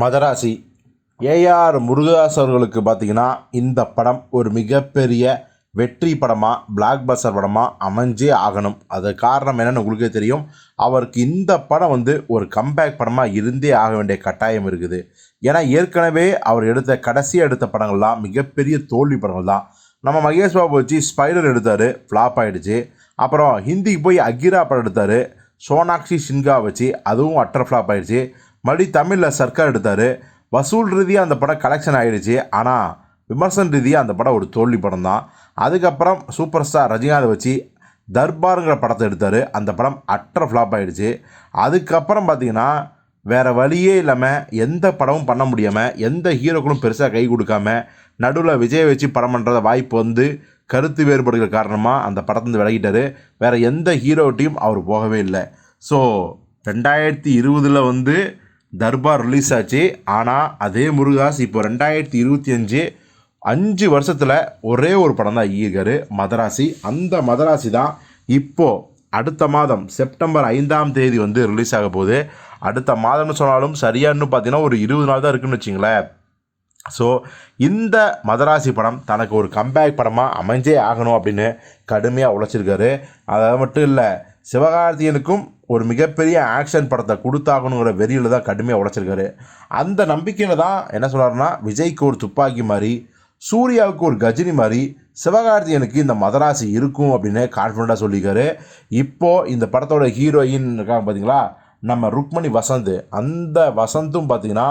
Madrasi. AR Murugadoss அவர்களுக்கு பார்த்தீங்கன்னா இந்த படம் ஒரு மிகப்பெரிய வெற்றி படமாக பிளாக் பஸ்டர் படமாக அமைஞ்சே ஆகணும். அது காரணம் என்னென்னு உங்களுக்கே தெரியும். அவருக்கு இந்த படம் வந்து ஒரு கம்பேக் படமாக இருந்தே ஆக வேண்டிய கட்டாயம் இருக்குது. ஏன்னா ஏற்கனவே அவர் எடுத்த கடைசியாக எடுத்த படங்கள்லாம் மிகப்பெரிய தோல்வி படங்கள் தான். நம்ம மகேஷ் பாபு வச்சு ஸ்பைடர் எடுத்தார் ஃப்ளாப் ஆகிடுச்சு அப்புறம் ஹிந்திக்கு போய் அகிரா படம் எடுத்தார் சோனாக்ஷி சின்கா வச்சு அதுவும் அட்டர் ஃப்ளாப் ஆகிடுச்சு மறுபடியும் தமிழில் சர்க்கார் எடுத்தார். வசூல் ரீதியாக அந்த படம் கலெக்ஷன் ஆகிடுச்சு ஆனால் விமர்சன ரீதியாக அந்த படம் ஒரு தோல்வி படம் தான். அதுக்கப்புறம் சூப்பர் ஸ்டார் ரஜினிகாந்தை வச்சு தர்பாருங்கிற படத்தை எடுத்தார். அந்த படம் அற்ற ஃப்ளாப் ஆகிடுச்சு அதுக்கப்புறம் பார்த்தீங்கன்னா வேறு வழியே இல்லாமல் எந்த படமும் பண்ண முடியாமல் எந்த ஹீரோக்களும் பெருசாக கை கொடுக்காம நடுவில் விஜய் வச்சு படம் பண்ணுறத வாய்ப்பு வந்து கருத்து வேறுபாடுகள் காரணமாக அந்த படத்துலேருந்து விலகிட்டார். வேறு எந்த ஹீரோட்டையும் அவர் போகவே இல்லை. ஸோ ரெண்டாயிரத்தி இருபதில் வந்து தர்பார் ரிலீஸ் ஆச்சு. ஆனால் அதே முருகாஸ் இப்போ ரெண்டாயிரத்தி இருபத்தி அஞ்சு அஞ்சு வருஷத்தில் ஒரே ஒரு படம் தான் ஈர்க்காரு மதராசி. அந்த மதராசி தான் இப்போது அடுத்த மாதம் செப்டம்பர் ஐந்தாம் தேதி வந்து ரிலீஸ் ஆக போகுது. அடுத்த மாதம்னு சொன்னாலும் சரியான்னு பார்த்தீங்கன்னா ஒரு இருபது நாள் தான் இருக்குன்னு வச்சிங்களேன். ஸோ இந்த மதராசி படம் தனக்கு ஒரு கம்பேக் படமாக அமைஞ்சே ஆகணும் அப்படின்னு கடுமையாக உழைச்சிருக்காரு. அதை மட்டும் இல்லை சிவகார்த்தியனுக்கும் ஒரு மிகப்பெரிய ஆக்ஷன் படத்தை கொடுத்தாகணுங்கிற வெறியில் தான் கடுமையாக உழைச்சிருக்காரு அந்த நம்பிக்கையில் தான் என்ன சொல்கிறாருன்னா விஜய்க்கு ஒரு துப்பாக்கி மாதிரி சூர்யாவுக்கு ஒரு கஜினி மாதிரி சிவகார்த்தியனுக்கு இந்த மதராசி இருக்கும் அப்படின்னு கான்ஃபிடண்ட்டாக சொல்லியிருக்காரு. இப்போது இந்த படத்தோட ஹீரோயின் இருக்காங்க பார்த்தீங்களா நம்ம ருக்மணி வசந்த். அந்த வசந்தும் பார்த்தீங்கன்னா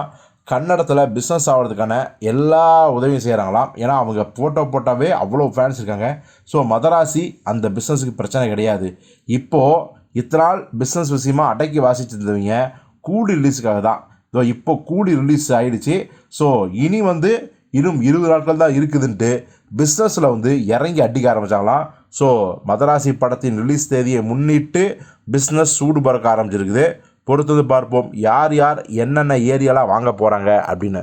கன்னடத்தில் பிஸ்னஸ் ஆகிறதுக்கான எல்லா உதவியும் செய்கிறாங்களாம் ஏன்னா அவங்க ஃபோட்டோ போட்டாவே அவ்வளோ ஃபேன்ஸ் இருக்காங்க. ஸோ மதராசி அந்த பிஸ்னஸுக்கு பிரச்சனை கிடையாது. இப்போது இத்தனை நாள் பிஸ்னஸ் விஷயமா அடக்கி வாசிச்சிருந்தவங்க கூலி ரிலீஸுக்காக தான். இதோ இப்போ கூலி ரிலீஸ் ஆகிடுச்சு ஸோ இனி வந்து இன்னும் இருபது நாட்கள் தான் இருக்குதுன்ட்டு பிஸ்னஸில் வந்து இறங்கி அடிக்க ஆரம்பித்தாங்களாம் ஸோ மதராசி படத்தின் ரிலீஸ் தேதியை முன்னிட்டு பிஸ்னஸ் சூடு பறக்க ஆரம்பிச்சிருக்குது. பொறுத்தது பார்ப்போம் யார் யார் என்னென்ன ஏரியாலாம் வாங்க போகிறாங்க அப்படின்னு.